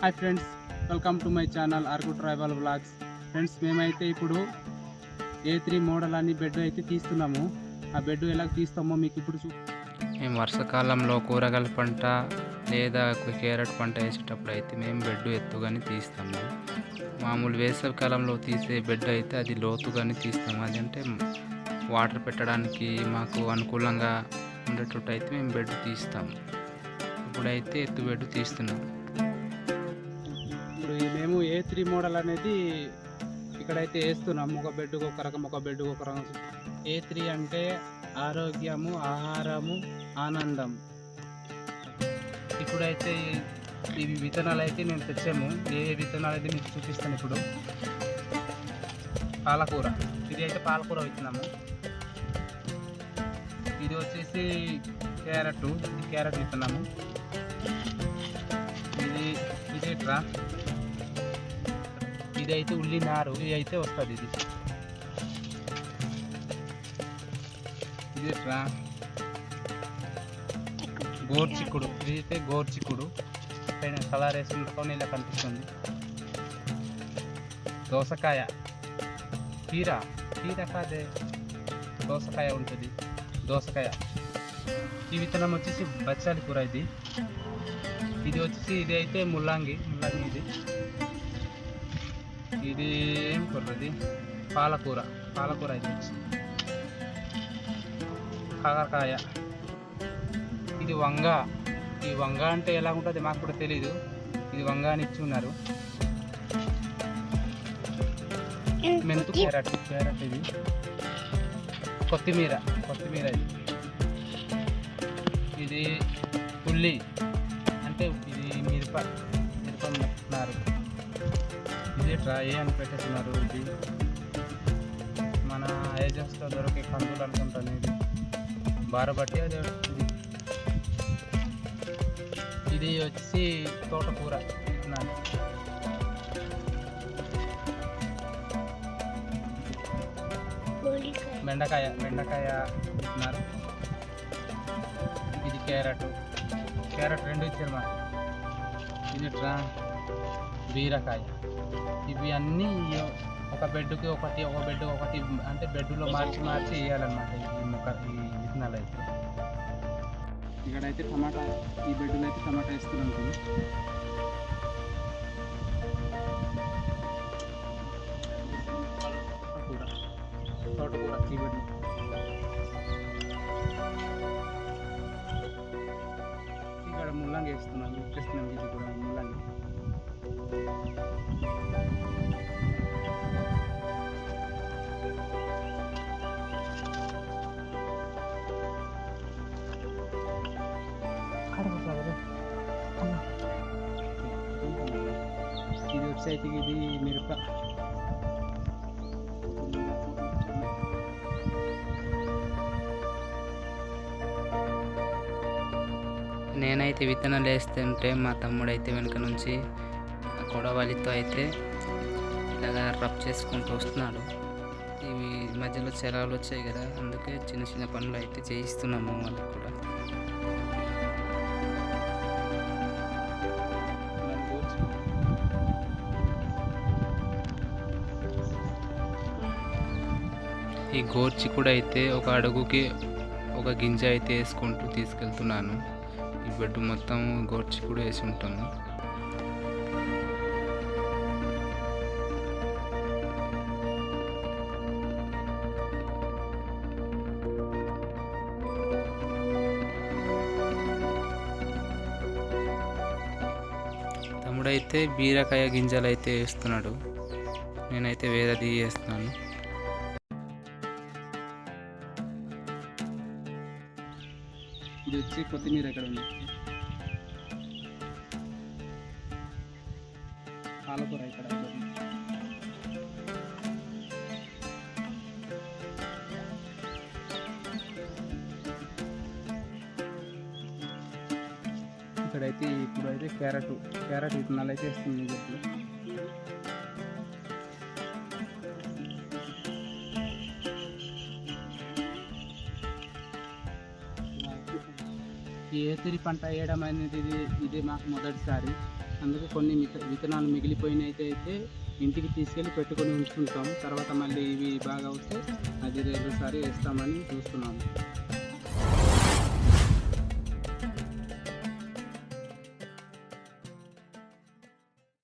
Hi friends welcome to my channel Araku tribal blogs friends మేమైతే ఇప్పుడు A three model అని bed అయితే తీస్తున్నాము. ఆ బెడ్ ఎలా తీస్తామో మీకు ఇప్పుడు చూ మేము వర్షాకాలంలో కూరగాయల పంట లేదా క్యారెట్ పంట వేసేటప్పుడు అయితే మేము బెడ్ ఎత్తుగానే తీస్తాము. మామూలు వేసవి కాలంలో తీసే బెడ్ అయితే అది లోతుగానే తీస్తాము. అదంటే వాటర్ పెట్టడానికి మాకు అనుకూలంగా ఉండేటట్టు అయితే మేము బెడ్ తీస్తాము. ఇప్పుడైతే ఎత్తు బెడ్ తీస్తున్నాం ఏ త్రీ మోడల్ అనేది ఇక్కడైతే వేస్తున్నాము ఒక బెడ్కు ఒక రకం ఒక బెడ్కు ఒక రకం. ఏ త్రీ అంటే ఆరోగ్యము ఆహారము ఆనందం. ఇప్పుడైతే ఇవి విత్తనాలు అయితే మేము తెచ్చాము. ఏ ఏ విత్తనాలు అయితే మీకు చూపిస్తాను ఇప్పుడు. పాలకూర. ఇది అయితే పాలకూర విత్తనము. ఇది వచ్చేసి క్యారెట్. ఇది క్యారెట్ విత్తనము. ఇది ఇది ట్రా ఇది అయితే ఉల్లి నారు ఇది అయితే వస్తుంది ఇది. ఇది ట్రా గోర్చిక్కుడు ఇది అయితే గోర్చిక్కుడు పైన కలర్ వేసుకుంటే ఇలా కనిపిస్తుంది. దోసకాయ. కీర కీర కాదే? దోసకాయ ఉంటుంది. దోసకాయ. ఈ విత్తనం వచ్చేసి బచ్చాలి కూర ఇది. ఇది వచ్చేసి ఇది అయితే ముల్లాంగి ముల్లంగి ఇది. ఇది ఏం కూర ఇది పాలకూర పాలకూర వచ్చి కాకరకాయ. ఇది వంగ. ఈ వంగ అంటే ఎలా ఉంటుంది మాకు కూడా తెలీదు. ఇది వంగ అని ఇచ్చి ఉన్నారు. మెంతు క్యారెట్ క్యారెట్ ఇది. కొత్తిమీర కొత్తిమీర ఇది. ఇది ఉల్లి. అంటే ఇది మిరప మిరప నారు. ఇది ట్రై అని పెట్టేస్తున్నారు ఇది మన ఏజెన్స్లో దొరికే కందులు అనుకుంటాను ఇది. బారబట్టి అది ఇది. ఇది వచ్చి తోటకూర. విత్తనాలు బెండకాయ బెండకాయ విత్తనాలు ఇది క్యారెట్. క్యారెట్ రెండు ఇచ్చారు మాకు. ఇది ట్రా బీరకాయ. ఇవి అన్నీ ఒక బెడ్కి ఒకటి ఒక బెడ్ ఒకటి అంటే బెడ్లో మార్చి మార్చి వేయాలన్నమాట ఈ మొక్క ఈ విత్తనాలు అయితే. ఇక్కడైతే టమాటా ఈ బెడ్లో అయితే టమాటా వేస్తున్నాం తోటకూర ఈ బెడ్ ఇక్కడ ముల్లంగి వేస్తున్నాం వేస్తున్నాం ఇది వెబ్సైట్ ఇది మిరప నేనైతే విత్తనాలు వేస్తుంటే మా తమ్ముడు అయితే వెనుక నుంచి కొడవలితో అయితే ఇలాగా రబ్ చేసుకుంటూ వస్తున్నాడు. ఇవి మధ్యలో చెరాలు వచ్చాయి కదా అందుకే చిన్న చిన్న పనులు అయితే చేయిస్తున్నాము వాళ్ళకి కూడా. ఈ గోర్చి కూడా అయితే ఒక అడుగుకి ఒక గింజ అయితే వేసుకుంటూ తీసుకెళ్తున్నాను. ఈ బెడ్ మొత్తం గోర్చి కూడా వేసి ఉంటాము. తమ్ముడైతే బీరకాయ గింజలు అయితే వేస్తున్నాడు. నేనైతే వేరేది వేస్తున్నాను. ఇది వచ్చి కొత్తిమీర ఎక్కడ ఉంది? పాలకూర ఇక్కడ ఇక్కడైతే ఇప్పుడు అయితే క్యారెట్ క్యారెట్ విత్తనాలు అయితే వేస్తుంది ఇప్పుడు ఈ ఏతిరి పంట వేయడం అనేది ఇది ఇది మాకు మొదటిసారి. అందుకు కొన్ని విత్తనాలు మిగిలిపోయినవి అయితే ఇంటికి తీసుకెళ్ళి పెట్టుకొని ఉంచుకుంటాం. తర్వాత మళ్ళీ ఇవి బాగా వస్తే అది రెండోసారి వేస్తామని చూస్తున్నాము.